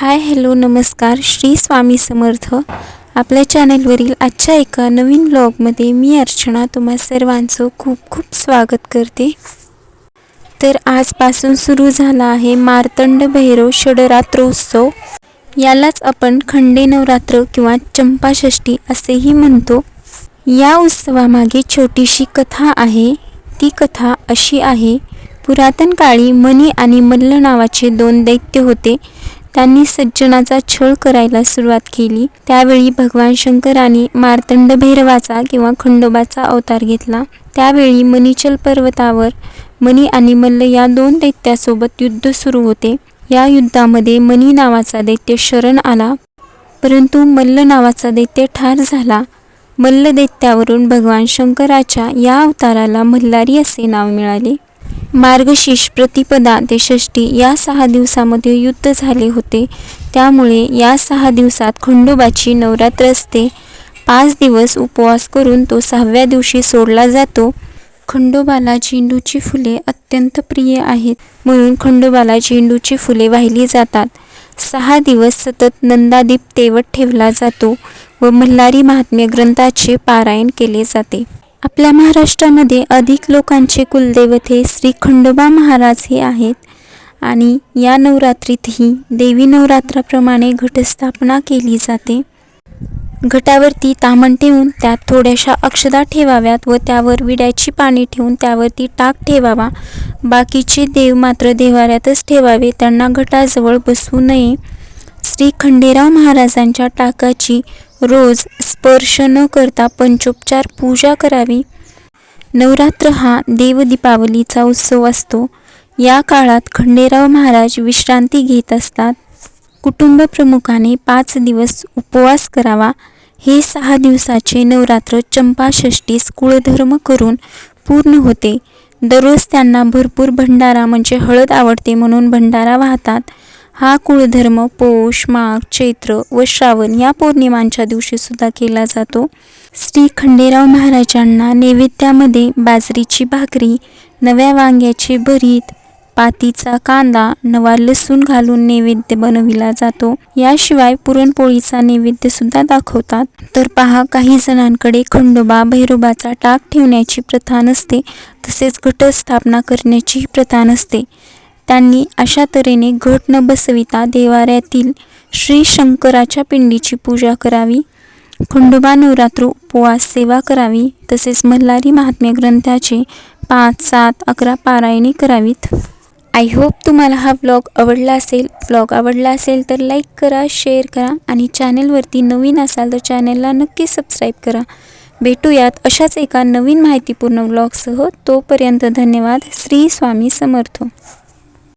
Hi hello नमस्कार. श्री स्वामी समर्थ. आपल्या चॅनेलवरील आजच्या एका नवीन ब्लॉगमध्ये मी अर्चना तुम्हा सर्वांचं खूप खूप स्वागत करते. तर आजपासून सुरू झाला आहे मार्तंड भैरव षडरात्रोत्सव. यालाच आपण खंडे नवरात्र किंवा चंपाषष्ठी असेही म्हणतो. या उत्सवामागे छोटीशी कथा आहे. ती कथा अशी आहे. पुरातन काळी मणी आणि मल्ल नावाचे दोन दैत्य होते. त्यांनी सज्जनाचा छळ करायला सुरुवात केली. त्यावेळी भगवान शंकराने मार्तंड भैरवाचा किंवा खंडोबाचा अवतार घेतला. त्यावेळी मनीचल पर्वतावर मनी आणि मल्ल या दोन दैत्यासोबत युद्ध सुरू होते. या युद्धामध्ये मनी नावाचा दैत्य शरण आला. परंतु मल्ल नावाचा दैत्य ठार झाला. मल्ल दैत्यावरून भगवान शंकराच्या या अवताराला मल्हारी असे नाव मिळाले. मार्गशीर्ष प्रतिपदा ते षष्टी या सहा दिवसामध्ये युद्ध झाले होते. त्यामुळे या सहा दिवसात खंडोबाची नवरात्र असते. पाच दिवस उपवास करून तो सहाव्या दिवशी सोडला जातो. खंडोबाला झेंडूची फुले अत्यंत प्रिय आहेत म्हणून खंडोबाला झेंडूची फुले वाहिली जातात. सहा दिवस सतत नंदादीप तेवत ठेवला जातो व मल्हारी महात्म्य ग्रंथाचे पारायण केले जाते. आपल्या महाराष्ट्रामध्ये अधिक लोकांचे कुलदैवत हे श्री खंडोबा महाराज हे आहेत आणि या नवरात्रीतही देवी नवरात्राप्रमाणे घटस्थापना केली जाते. घटावरती तामण ठेवून त्यात थोड्याशा अक्षदा ठेवाव्यात व त्यावर विड्याची पाने ठेवून त्यावरती टाक ठेवावा. बाकीचे देव मात्र देवाऱ्यातच ठेवावे त्यांना घटाजवळ बसवू नये. श्री खंडेराव महाराजांच्या टाकाची रोज स्पर्श न करता पंचोपचार पूजा करावी. नवरात्र हा देवदीपावलीचा उत्सव असतो. या काळात खंडेराव महाराज विश्रांती घेत असतात. कुटुंब प्रमुखाने पाच दिवस उपवास करावा. हे सहा दिवसाचे नवरात्र चंपाषष्टीस कुळधर्म करून पूर्ण होते. दररोज त्यांना भरपूर भंडारा म्हणजे हळद आवडते म्हणून भंडारा वाहतात. हा कुळधर्म पौष माघ चैत्र व श्रावण या पौर्णिमांच्या दिवशी सुद्धा केला जातो. श्री खंडेराव महाराजांना नैवेद्यामध्ये बाजरीची भाकरी नव्या वांग्याचे भरीत पातीचा कांदा नवा लसूण घालून नैवेद्य बनविला जातो. याशिवाय पुरणपोळीचा नैवेद्य सुद्धा दाखवतात. तर पहा काही जणांकडे खंडोबा भैरोबाचा टाक ठेवण्याची प्रथा नसते तसेच घटस्थापना करण्याचीही प्रथा नसते. त्यांनी अशा तऱ्हेने घट न बसविता देवाऱ्यातील श्री शंकराच्या पिंडीची पूजा करावी. खंडोबा नवरात्र उपवास सेवा करावी तसेच मल्हारी महात्म्य ग्रंथाचे पाच सात अकरा पारायणे करावीत. आय होप तुम्हाला हा ब्लॉग आवडला असेल. व्लॉग आवडला असेल तर लाईक करा शेअर करा आणि चॅनलवरती नवीन असाल तर चॅनलला नक्की सबस्क्राईब करा. भेटूयात अशाच एका नवीन माहितीपूर्ण ब्लॉगसह तोपर्यंत धन्यवाद. श्री स्वामी समर्थ.